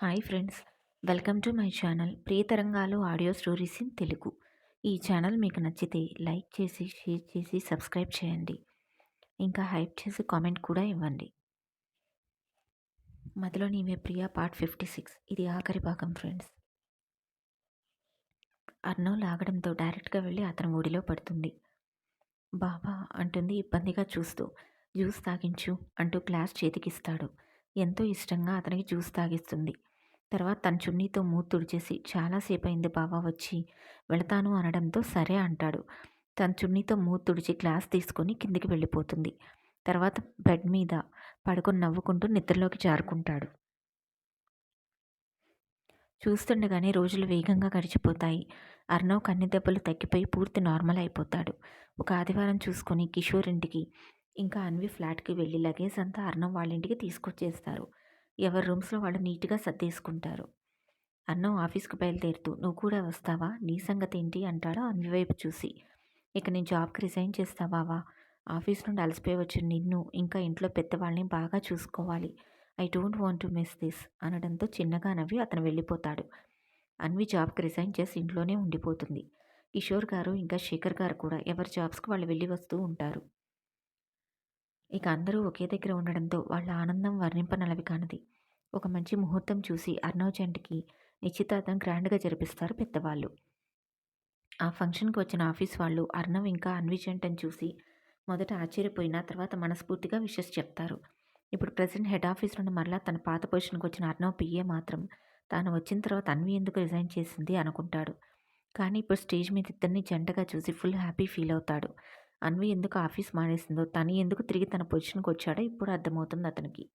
Hi friends. Welcome to my channel Priyatarangalu audio stories in Telugu. ఈ channel మీకు నచ్చితే like చేసి share చేసి సబ్స్క్రైబ్ చేయండి. ఇంకా హైప్ చేసి కామెంట్ కూడా ఇవ్వండి. మధ్యలో నీవే ప్రియా పార్ట్ ఫిఫ్టీ సిక్స్. ఇది ఆఖరి భాగం ఫ్రెండ్స్. అర్ణవ్ లాగడంతో డైరెక్ట్గా వెళ్ళి అతని ఒడిలో పడుతుంది. బాబా అంటుంది ఇబ్బందిగా చూస్తూ. జ్యూస్ తాగించు అంటూ గ్లాస్ చేతికిస్తాడు. ఎంతో ఇష్టంగా అతనికి జ్యూస్ తాగిస్తుంది. తర్వాత తన చున్నీతో మూతుడిచేసి చాలాసేపు అయింది బావా వచ్చి వెళతాను అనడంతో సరే అంటాడు. తన చున్నీతో మూతుడిచి గ్లాస్ తీసుకొని కిందికి వెళ్ళిపోతుంది. తర్వాత బెడ్ మీద పడుకొని నవ్వుకుంటూ నిద్రలోకి జారుకుంటాడు. చూస్తుండగానే రోజులు వేగంగా గడిచిపోతాయి. అర్ణవ్ కన్ని దెబ్బలు తగ్గిపోయి పూర్తి నార్మల్ అయిపోతాడు. ఒక ఆదివారం చూసుకొని కిషోర్ ఇంటికి ఇంకా అన్వి ఫ్లాట్కి వెళ్ళి లగేజ్ అంతా అర్ణవ్ వాళ్ళ ఇంటికి తీసుకొచ్చేస్తారు. ఎవరి రూమ్స్లో వాళ్ళు నీట్గా సర్దేసుకుంటారు. అన్నం ఆఫీస్కి బయలుదేరుతూ నువ్వు కూడా వస్తావా? నీ సంగతి ఏంటి అంటాడు అన్వి వైపు చూసి. ఇక నేను జాబ్కి రిజైన్ చేస్తావా ఆఫీస్ నుండి అలసిపోయి వచ్చిన నిన్ను ఇంకా ఇంట్లో పెద్దవాళ్ళని బాగా చూసుకోవాలి. I don't want to miss this అనడంతో చిన్నగా నవ్వి అతను వెళ్ళిపోతాడు. అన్వి జాబ్కి రిజైన్ చేసి ఇంట్లోనే ఉండిపోతుంది. కిషోర్ గారు ఇంకా శేఖర్ గారు కూడా ఎవరి జాబ్స్కి వాళ్ళు వెళ్ళి వస్తూ ఉంటారు. ఇక అందరూ ఒకే దగ్గర ఉండడంతో వాళ్ళ ఆనందం వర్ణింపనలవి కానిది. ఒక మంచి ముహూర్తం చూసి అర్ణవ్ జంటికి నిశ్చితార్థం గ్రాండ్గా జరిపిస్తారు పెద్దవాళ్ళు. ఆ ఫంక్షన్కి వచ్చిన ఆఫీస్ వాళ్ళు అర్ణవ్ ఇంకా అన్వి జంటని చూసి మొదట ఆశ్చర్యపోయిన తర్వాత మనస్ఫూర్తిగా విషెస్ చెప్తారు. ఇప్పుడు ప్రజెంట్ హెడ్ ఆఫీస్ నుండి మరలా తన పాత పొజిషన్కి వచ్చిన అర్ణవ్ పిఏ మాత్రం తాను వచ్చిన తర్వాత అన్వి ఎందుకు రిజైన్ చేసింది అనుకుంటాడు. కానీ ఇప్పుడు స్టేజ్ మీద ఇద్దరిని జంటగా చూసి ఫుల్ హ్యాపీ ఫీల్ అవుతాడు. అన్వి ఎందుకు ఆఫీస్ మానేసిందో తను ఎందుకు తిరిగి తన పొజిషన్కి వచ్చాడో ఇప్పుడు అర్థమవుతుంది అతనికి.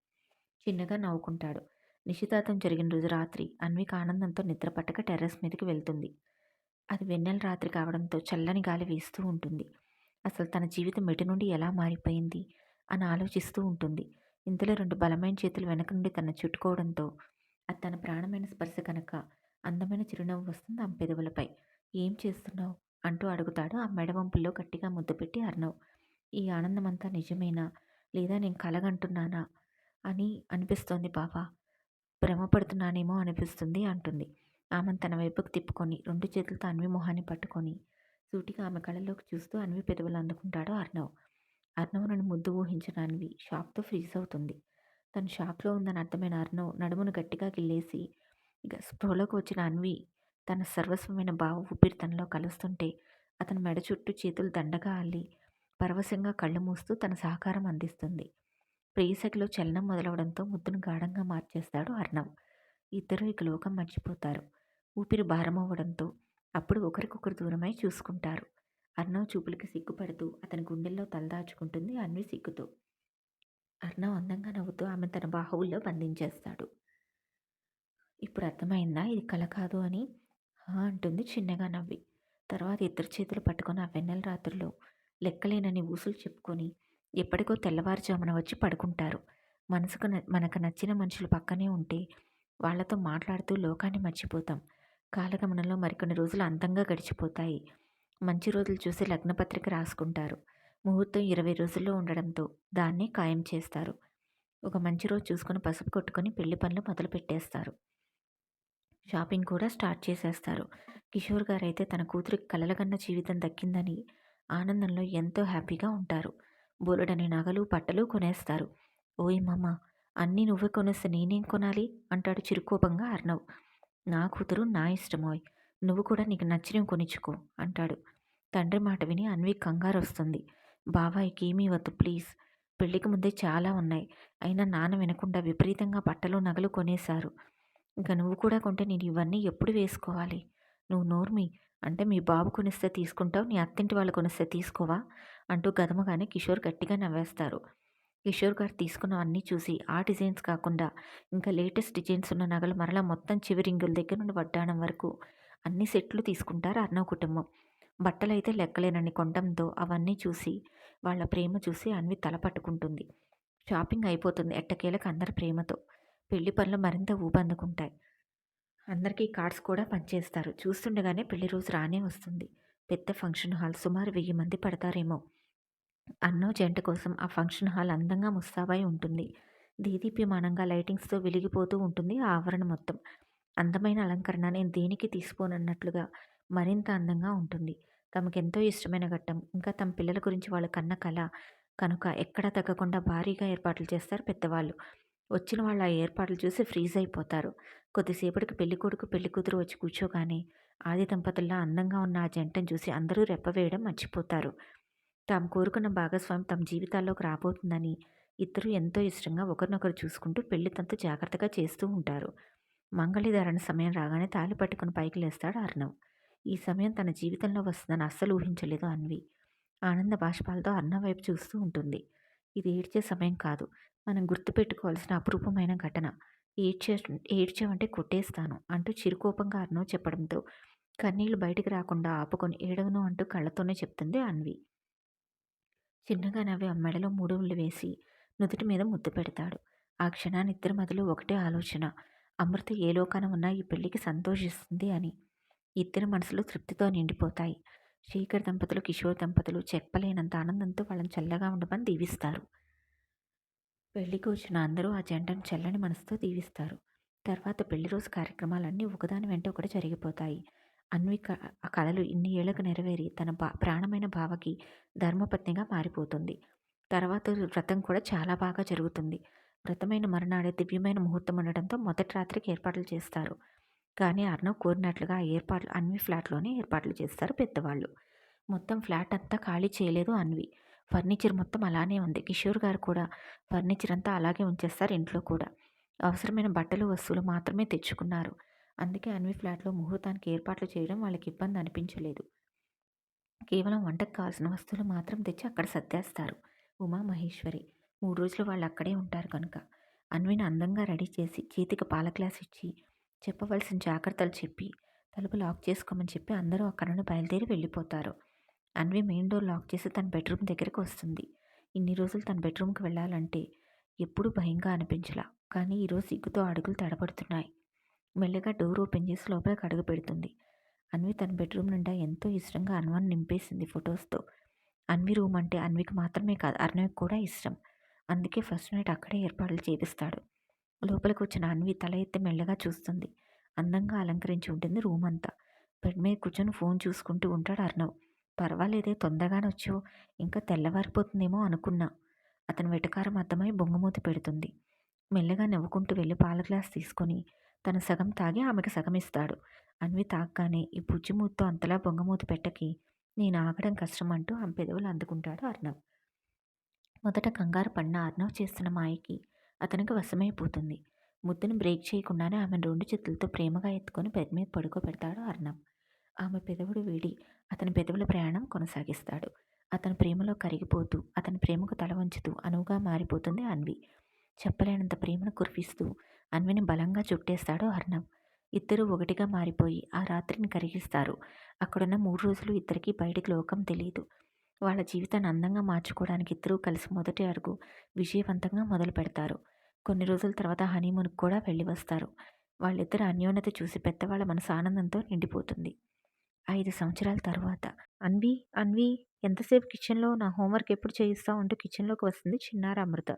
చిన్నగా నవ్వుకుంటాడు. నిశ్చితార్థం జరిగిన రోజు రాత్రి అన్విక ఆనందంతో నిద్ర పట్టక టెర్రస్ మీదకి వెళ్తుంది. అది వెన్నెల రాత్రి కావడంతో చల్లని గాలి వేస్తూ ఉంటుంది. అసలు తన జీవితం మెటి నుండి ఎలా మారిపోయింది అని ఆలోచిస్తూ ఉంటుంది. ఇంతలో రెండు బలమైన చేతులు వెనక నుండి తన చుట్టుకోవడంతో అది తన ప్రాణమైన స్పర్శ కనుక అందమైన చిరునవ్వు వస్తుంది ఆ పెదవులపై ఏం చేస్తున్నావు? అంటూ అడుగుతాడు. ఆ మెడవంపుల్లో గట్టిగా ముద్దు పెట్టి అర్ణవ్ ఈ ఆనందమంతా నిజమేనా? లేదా నేను కలగంటున్నానా? అని అనిపిస్తోంది బాబా భ్రమపడుతున్నానేమో అనిపిస్తుంది అంటుంది. ఆమెను తన వైపుకు తిప్పుకొని రెండు చేతులతో అన్వి మొహాన్ని పట్టుకొని సూటిగా ఆమె కళ్ళలోకి చూస్తూ అన్వి పెదవులు అందుకుంటాడు అర్ణవ్ అర్ణవ్ నన్ను ముద్దు ఊహించిన అన్వి షాక్తో ఫ్రీజ్ అవుతుంది. తను షాక్లో ఉందని అర్థమైన అర్ణవ్ నడుమును గట్టిగా గిల్లేసి ఇక స్పృహలోకి వచ్చిన అన్వి తన సర్వస్వమైన భావ ఊపిరి తనలో కలుస్తుంటే అతని మెడ చుట్టూ చేతులు దండగా అల్లి పరవశంగా కళ్ళు మూస్తూ తన సహకారం అందిస్తుంది. ప్రేయసకిలో చలనం మొదలవడంతో ముద్దును గాఢంగా మార్చేస్తాడు అర్ణవ్. ఇద్దరూ ఇక లోకం మర్చిపోతారు. ఊపిరి భారమవ్వడంతో అప్పుడు ఒకరికొకరు దూరమై చూసుకుంటారు. అర్ణవ్ చూపులకి సిగ్గుపడుతూ అతని గుండెల్లో తలదాచుకుంటుంది అన్వి సిగ్గుతో. అర్ణవ్ అందంగా నవ్వుతూ ఆమె తన బాహువుల్లో బంధించేస్తాడు. ఇప్పుడు అర్థమైందా? ఇది కల కాదు అని అంటుంది చిన్నగా నవ్వి. తర్వాత ఇద్దరు చేతులు పట్టుకుని ఆ వెన్నెల రాత్రిలో లెక్కలేనని ఊసులు చెప్పుకొని ఎప్పటికో తెల్లవారుజామున వచ్చి పడుకుంటారు. మనసుకు మనకు నచ్చిన మనుషులు పక్కనే ఉంటే వాళ్ళతో మాట్లాడుతూ లోకాన్ని మర్చిపోతాం. కాలగమనంలో మరికొన్ని రోజులు అందంగా గడిచిపోతాయి. మంచి రోజులు చూసి లగ్నపత్రిక రాసుకుంటారు. ముహూర్తం ఇరవై రోజుల్లో ఉండడంతో దాన్నే ఖాయం చేస్తారు. ఒక మంచి రోజు చూసుకొని పసుపు కొట్టుకొని పెళ్ళి పనులు మొదలు పెట్టేస్తారు షాపింగ్ కూడా స్టార్ట్ చేసేస్తారు. కిషోర్ గారు అయితే తన కూతురికి కలలగన్న జీవితం దక్కిందని ఆనందంలో ఎంతో హ్యాపీగా ఉంటారు. బోలెడని నగలు పట్టలు కొనేస్తారు. ఓయ్ మామ అన్నీ నువ్వే కొనేస్తే నేనేం కొనాలి? అంటాడు చిరుకోపంగా అర్ణవ్. నా కూతురు నా ఇష్టమోయ్ నువ్వు కూడా నీకు నచ్చినవి కొనిచ్చుకో అంటాడు. తండ్రి మాట విని అన్వి కంగారు వస్తుంది బాబాయ్కి ఏమీ వద్దు ప్లీజ్. పెళ్ళికి ముందే చాలా ఉన్నాయి. అయినా నాన్న వినకుండా విపరీతంగా బట్టలు నగలు కొనేశారు. ఇంకా నువ్వు కూడా కొంటే నేను ఇవన్నీ ఎప్పుడు వేసుకోవాలి? నువ్వు నోర్మి అంటే మీ బాబు కొనిస్తే తీసుకుంటావు నీ అత్తింటి వాళ్ళు కొనిస్తే తీసుకోవా? అంటూ గదమగానే కిషోర్ గట్టిగా నవ్వేస్తారు. కిషోర్ గారు తీసుకున్న అన్నీ చూసి ఆ డిజైన్స్ కాకుండా ఇంకా లేటెస్ట్ డిజైన్స్ ఉన్న నగలు మరలా మొత్తం చివరింగుల దగ్గర నుండి వడ్డాణం వరకు అన్ని సెట్లు తీసుకుంటారు అర్ణవ్ కుటుంబం. బట్టలు అయితే లెక్కలేనని కొండంతో అవన్నీ చూసి వాళ్ళ ప్రేమ చూసి అన్వి తల పట్టుకుంటుంది. షాపింగ్ అయిపోతుంది ఎట్టకేలకు అందరి ప్రేమతో. పెళ్ళి పనులు మరింత ఊపందుకుంటాయి అందరికీ కార్డ్స్ కూడా పనిచేస్తారు చూస్తుండగానే పెళ్ళి రోజు రానే వస్తుంది పెద్ద ఫంక్షన్ హాల్ సుమారు వెయ్యి మంది పడతారేమో అన్నో జంట కోసం ఆ ఫంక్షన్ హాల్ అందంగా ముస్తాబై ఉంటుంది దీదీప్యమానంగా లైటింగ్స్‌తో వెలిగిపోతూ ఉంటుంది ఆ ఆవరణ మొత్తం. అందమైన అలంకరణ నేను దేనికి తీసుకోనన్నట్లుగా మరింత అందంగా ఉంటుంది. తమకెంతో ఇష్టమైన ఘట్టం. ఇంకా తమ పిల్లల గురించి వాళ్ళు కన్న కళ కనుక ఎక్కడా తగ్గకుండా భారీగా ఏర్పాట్లు చేస్తారు పెద్దవాళ్ళు. వచ్చిన వాళ్ళు ఆ ఏర్పాట్లు చూసి ఫ్రీజ్ అయిపోతారు. కొద్దిసేపటికి పెళ్ళికొడుకు, పెళ్ళికూతురు వచ్చి కూర్చోగానే ఆది దంపతుల్లా అందంగా ఉన్న ఆ జంటను చూసి అందరూ రెప్పవేయడం మర్చిపోతారు. తాము కోరుకున్న భాగస్వామి తమ జీవితాల్లోకి రాబోతుందని ఇద్దరూ ఎంతో ఇష్టంగా ఒకరినొకరు చూసుకుంటూ పెళ్ళి తంతు జాగ్రత్తగా చేస్తూ ఉంటారు. మంగళిధారణ సమయం రాగానే తాళి పట్టుకుని పైకి లేస్తాడు అర్ణవ్. ఈ సమయం తన జీవితంలో వస్తుందని అస్సలు ఊహించలేదు అన్వి. ఆనంద బాష్పాలతో అర్ణవ్ వైపు చూస్తూ ఉంటుంది. ఇది ఏడ్చే సమయం కాదు. మనం గుర్తుపెట్టుకోవాల్సిన అపురూపమైన ఘటన. ఏడ్చే ఏడ్చావంటే కొట్టేస్తాను అంటూ చిరుకోపంగా అర్ణవ్ చెప్పడంతో కన్నీళ్ళు బయటికి రాకుండా ఆపుకొని ఏడవను అంటూ కళ్ళతోనే చెప్తుంది అన్వి. చిన్నగా నవ్వి ఆ మెడలో మూడుముళ్ళు వేసి నుదుటి మీద ముద్దు పెడతాడు. ఆ క్షణాన్ని ఇద్దరి మధ్యలో ఒకటే ఆలోచన. అమృత ఏ లోకాన ఉన్నా ఈ పెళ్ళికి సంతోషిస్తుంది అని. ఇద్దరి మనసులు తృప్తితో నిండిపోతాయి. శేఖర్ దంపతులు, కిషోర్ దంపతులు చెప్పలేనంత ఆనందంతో వాళ్ళని చల్లగా ఉండమని దీవిస్తారు. పెళ్ళికి వచ్చిన అందరూ ఆ జంటను చల్లని మనసుతో దీవిస్తారు. తర్వాత పెళ్ళి రోజు కార్యక్రమాలన్నీ ఒకదాని వెంట ఒకటి జరిగిపోతాయి. అన్వి ఆ కళలు ఇన్ని ఏళ్ళకు నెరవేరి తన బా ప్రాణమైన భావకి ధర్మపత్నిగా మారిపోతుంది. తర్వాత వ్రతం కూడా చాలా బాగా జరుగుతుంది. వ్రతమైన మరునాడే దివ్యమైన ముహూర్తం ఉండడంతో మొదటి రాత్రికి ఏర్పాట్లు చేస్తారు. కానీ అర్ణవ్ కోరినట్లుగా ఆ ఏర్పాట్లు అన్వి ఫ్లాట్‌లోనే ఏర్పాట్లు చేస్తారు పెద్దవాళ్ళు. మొత్తం ఫ్లాట్ అంతా ఖాళీ చేయలేదు అన్వి. ఫర్నిచర్ మొత్తం అలానే ఉంది. కిషోర్ గారు కూడా ఫర్నిచర్ అంతా అలాగే ఉంచేస్తారు ఇంట్లో కూడా. అవసరమైన బట్టలు, వస్తువులు మాత్రమే తెచ్చుకున్నారు. అందుకే అన్వి ఫ్లాట్‌లో ముహూర్తానికి ఏర్పాట్లు చేయడం వాళ్ళకి ఇబ్బంది అనిపించలేదు. కేవలం వంటకు కావాల్సిన వస్తువులు మాత్రం తెచ్చి అక్కడ సర్దేస్తారు. ఉమా మహేశ్వరి. మూడు రోజులు వాళ్ళు అక్కడే ఉంటారు కనుక. అన్విని అందంగా రెడీ చేసి చేతికి పాల గ్లాస్ ఇచ్చి చెప్పవలసిన జాగ్రత్తలు చెప్పి తలుపు లాక్ చేసుకోమని చెప్పి అందరూ అక్కడ నుండి బయలుదేరి వెళ్ళిపోతారు. అన్వి మెయిన్ డోర్ లాక్ చేసి తన బెడ్రూమ్ దగ్గరికి వస్తుంది. ఇన్ని రోజులు తన బెడ్రూమ్‌కి వెళ్ళాలంటే ఎప్పుడూ భయంగా అనిపించలా. కానీ ఈరోజు సిగ్గుతో అడుగులు తడబడుతున్నాయి. మెల్లగా డోర్ ఓపెన్ చేసి లోపలికి అడుగు పెడుతుంది. అన్వి తన బెడ్రూమ్ నిండా ఎంతో ఇష్టంగా అన్వాన్ నింపేసింది ఫొటోస్‌తో. అన్వి రూమ్ అంటే అన్వికి మాత్రమే కాదు అర్ణవికి కూడా ఇష్టం. అందుకే ఫస్ట్ నైట్ అక్కడే ఏర్పాట్లు చేపిస్తాడు. లోపలికి వచ్చిన అన్వి తల ఎత్తి మెల్లగా చూస్తుంది. అందంగా అలంకరించి ఉంటుంది రూమ్ అంతా. బెడ్ మీద కూర్చొని ఫోన్ చూసుకుంటూ ఉంటాడు అర్ణవ్. పర్వాలేదే తొందరగానే వచ్చో ఇంకా తెల్లవారిపోతుందేమో అనుకున్నా. అతని వెటకారం అర్థమై బొంగుమూతి పెడుతుంది. మెల్లగా నవ్వుకుంటూ వెళ్ళి పాల గ్లాస్ తీసుకొని తను సగం తాగి ఆమెకు సగం ఇస్తాడు. అన్వి తాగ్గానే ఈ బుజ్జిమూతితో అంతలా బొంగమూతి పెట్టకి నేను ఆగడం కష్టం అంటూ ఆమె పెదవులు అందుకుంటాడు అర్ణవ్. మొదట కంగారు పడిన అర్ణవ్ చేస్తున్న మాయకి అతనికి వశమైపోతుంది. ముద్దును బ్రేక్ చేయకుండానే ఆమెను రెండు చేతులతో ప్రేమగా ఎత్తుకొని బెడ్ మీద పడుకోబెడతాడు అర్ణం ఆమె పెదవుడు వీడి అతని పెదవుల ప్రయాణం కొనసాగిస్తాడు. అతని ప్రేమలో కరిగిపోతూ, అతని ప్రేమకు తల వంచుతూ అనువుగా మారిపోతుంది అన్వి. చెప్పలేనంత ప్రేమను కురిపిస్తూ అన్విని బలంగా చుట్టేస్తాడు అర్ణవ్. ఇద్దరు ఒకటిగా మారిపోయి ఆ రాత్రిని కరిగిస్తారు. అక్కడున్న మూడు రోజులు ఇద్దరికీ బయటికి లోకం తెలియదు వాళ్ళ జీవితాన్ని అందంగా మార్చుకోవడానికి ఇద్దరూ కలిసి మొదటి అడుగు విజయవంతంగా మొదలు పెడతారు కొన్ని రోజుల తర్వాత హనీమూన్‌కి కూడా వెళ్ళి వస్తారు. వాళ్ళిద్దరు అన్యోన్యత చూసి పెద్దవాళ్ళ మనసు ఆనందంతో నిండిపోతుంది. ఐదు సంవత్సరాల తర్వాత అన్వి అన్వి ఎంతసేపు కిచెన్‌లో నా హోంవర్క్ ఎప్పుడు చేయిస్తా ఉంటూ కిచెన్‌లోకి వస్తుంది చిన్నారి అమృత.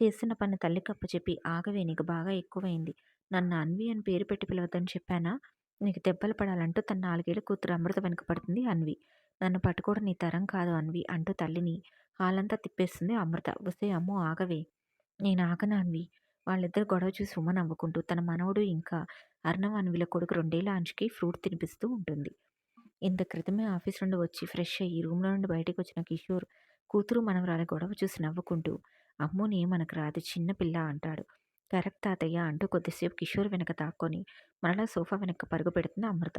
చేస్తున్న పని తల్లికి అప్పచెప్పి ఆగవే నీకు బాగా ఎక్కువైంది. నన్ను అన్వి అని పేరు పెట్టి పిలవద్దని చెప్పానా? నీకు దెబ్బలు పడాలంటూ తన నాలుగేళ్ళ కూతురు అమృత వెనుక పడుతుంది అన్వి. నన్ను పట్టుకోవడం నీ తరం కాదు అన్వి అంటూ తల్లిని హాలంతా తిప్పేస్తుంది అమృత. వస్తే అమ్మో ఆగవే. నేను ఆగను అన్వి. వాళ్ళిద్దరు గొడవ చూసి ఉమ్మ నవ్వుకుంటూ తన మనవడు ఇంకా అర్ణవ్ అన్విల కొడుకు రెండేళ్ళ అంచుకి ఫ్రూట్ తినిపిస్తూ ఉంటుంది. ఇంత క్రితమే ఆఫీస్ నుండి వచ్చి ఫ్రెష్ అయ్యి రూమ్‌లో నుండి బయటకు వచ్చిన కిషోర్ కూతురు మనవరాలి గొడవ చూసి నవ్వుకుంటూ అమ్మో మనకు రాదు చిన్న పిల్ల అంటాడు. కరెక్ట్ తాతయ్య అంటూ కొద్దిసేపు కిషోర్ వెనక తాక్కొని మరలా సోఫా వెనక పరుగు పెడుతుంది అమృత.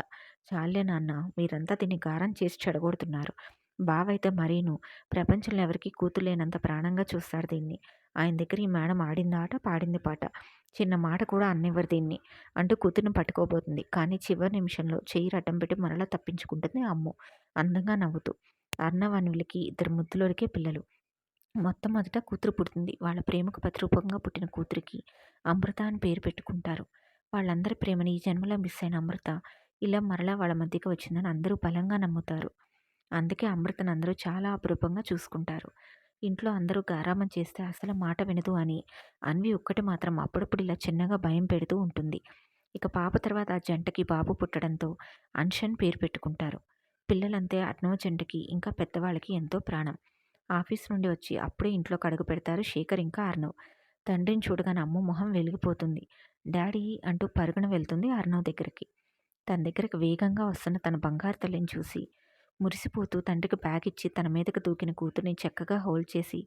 చాలే నాన్న మీరంతా దీన్ని గారం చేసి చెడగొడుతున్నారు. బావైతే మరీను ప్రపంచంలో ఎవరికీ కూతురు లేనంత ప్రాణంగా చూస్తాడు దీన్ని. ఆయన దగ్గర ఈ మేడం ఆడింది ఆట పాడింది పాట. చిన్న మాట కూడా అన్నివ్వరు దీన్ని అంటూ కూతుర్ని పట్టుకోబోతుంది. కానీ చివరి నిమిషంలో చెయ్యి రడ్డం పెట్టి మరలా తప్పించుకుంటుంది అమ్ము అందంగా నవ్వుతూ. అర్ణవ్ ఇద్దరు ముద్దులోరికే పిల్లలు. మొట్టమొదట కూతురు పుడుతుంది. వాళ్ళ ప్రేమకు ప్రతిరూపంగా పుట్టిన కూతురికి అమృత అని పేరు పెట్టుకుంటారు. వాళ్ళందరి ప్రేమని ఈ జన్మలో మిస్ అయిన అమృత ఇలా మరలా వాళ్ళ మధ్యకి వచ్చిందని అందరూ బలంగా నమ్ముతారు. అందుకే అమృతను అందరూ చాలా అపురూపంగా చూసుకుంటారు. ఇంట్లో అందరూ గారామం చేస్తే అసలు మాట వినదు అని అన్వి ఒక్కటి మాత్రం అప్పుడప్పుడు ఇలా చిన్నగా భయం పెడుతూ ఉంటుంది ఇక పాప తర్వాత ఆ జంటకి బాబు పుట్టడంతో అన్షన్ పేరు పెట్టుకుంటారు పిల్లలంతే అర్ణవ్ జంటకి ఇంకా పెద్దవాళ్ళకి ఎంతో ప్రాణం ఆఫీస్ నుండి వచ్చి అప్పుడే ఇంట్లో కడుగు పెడతారు శేఖర్ ఇంకా అర్ణవ్ తండ్రిని చూడగానే అమ్మ మొహం వెలిగిపోతుంది. డాడీ అంటూ పరుగున వెళ్తుంది అర్ణవ్ దగ్గరికి. తన దగ్గరకు వేగంగా వస్తున్న తన బంగారు తల్లిని చూసి మురిసిపోతూ తండ్రికి బ్యాగ్ ఇచ్చి తన మీదకు దూకిన కూతుర్ని చక్కగా హోల్డ్ చేసి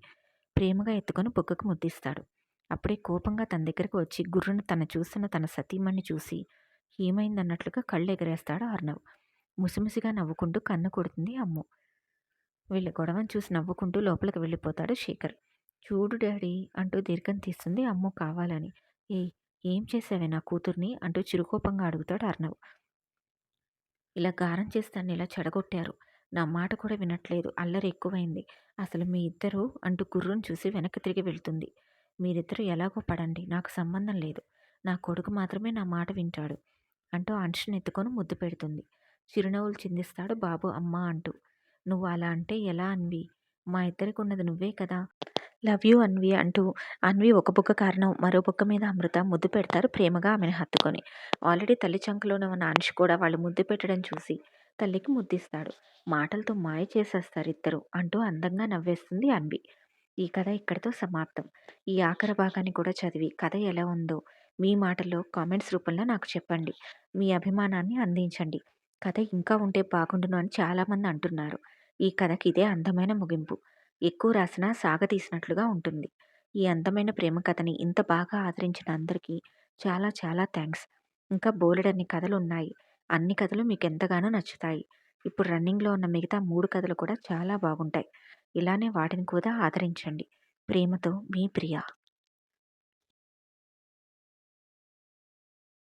ప్రేమగా ఎత్తుకొని బొగ్గకు ముద్దిస్తాడు. అప్పుడే కోపంగా తన దగ్గరకు వచ్చి గుర్రును తన చూస్తున్న తన సతీమణ్ణి చూసి ఏమైందన్నట్లుగా కళ్ళు ఎగరేస్తాడు అర్ణవ్ ముసిముసిగా నవ్వుకుంటూ కన్ను కొడుతుంది అమ్ము. వీళ్ళ గొడవను చూసి నవ్వుకుంటూ లోపలికి వెళ్ళిపోతాడు శేఖర్. చూడు డాడీ అంటూ దీర్ఘం తీస్తుంది. అమ్ము కావాలని. ఏ ఏం చేసావే నా కూతుర్ని? అంటూ చిరుకోపంగా అడుగుతాడు అర్ణవ్ ఇలా గారం చేస్తాను ఇలా చెడగొట్టారు. నా మాట కూడా వినట్లేదు. అల్లరి ఎక్కువైంది. అసలు మీ ఇద్దరు? అంటూ గుర్రును చూసి వెనక్కి తిరిగి వెళ్తుంది. మీరిద్దరూ ఎలాగో పడండి. నాకు సంబంధం లేదు. నా కొడుకు మాత్రమే నా మాట వింటాడు అంటూ అంశను ఎత్తుకొని ముద్దు పెడుతుంది. చిరునవ్వులు చిందిస్తాడు బాబు అమ్మ అంటూ. నువ్వు అలా అంటే ఎలా అన్వి? మా ఇద్దరికి ఉన్నది నువ్వే కదా. లవ్ యూ అన్వి అంటూ అన్వి ఒక బుక్క కారణం మరో బుక్క మీద అమృత ముద్దు పెడతారు ప్రేమగా ఆమెను హత్తుకొని. ఆల్రెడీ తల్లి చంకలోనే ఉన్న అంశు కూడా వాళ్ళు ముద్దు పెట్టడం చూసి తల్లికి ముద్దిస్తాడు. మాటలతో మాయ చేసేస్తారు ఇద్దరు అంటూ అందంగా నవ్వేస్తుంది అన్వి. ఈ కథ ఇక్కడితో సమాప్తం. ఈ ఆఖరి భాగాన్ని కూడా చదివి కథ ఎలా ఉందో మీ మాటల్లో కామెంట్స్ రూపంలో నాకు చెప్పండి. మీ అభిమానాన్ని అందించండి. కథ ఇంకా ఉంటే బాగుండును అని చాలామంది అంటున్నారు. ఈ కథకి ఇదే అందమైన ముగింపు. ఎక్కువ రాసినా సాగతీసినట్లుగా ఉంటుంది. ఈ అందమైన ప్రేమ కథని ఇంత బాగా ఆదరించిన అందరికీ చాలా చాలా థ్యాంక్స్ ఇంకా బోలెడన్ని కథలు ఉన్నాయి అన్ని కథలు మీకు ఎంతగానో నచ్చుతాయి. ఇప్పుడు రన్నింగ్లో ఉన్న మిగతా మూడు కథలు కూడా చాలా బాగుంటాయి. ఇలానే వాటిని కూడా ఆదరించండి. ప్రేమతో మీ ప్రియ.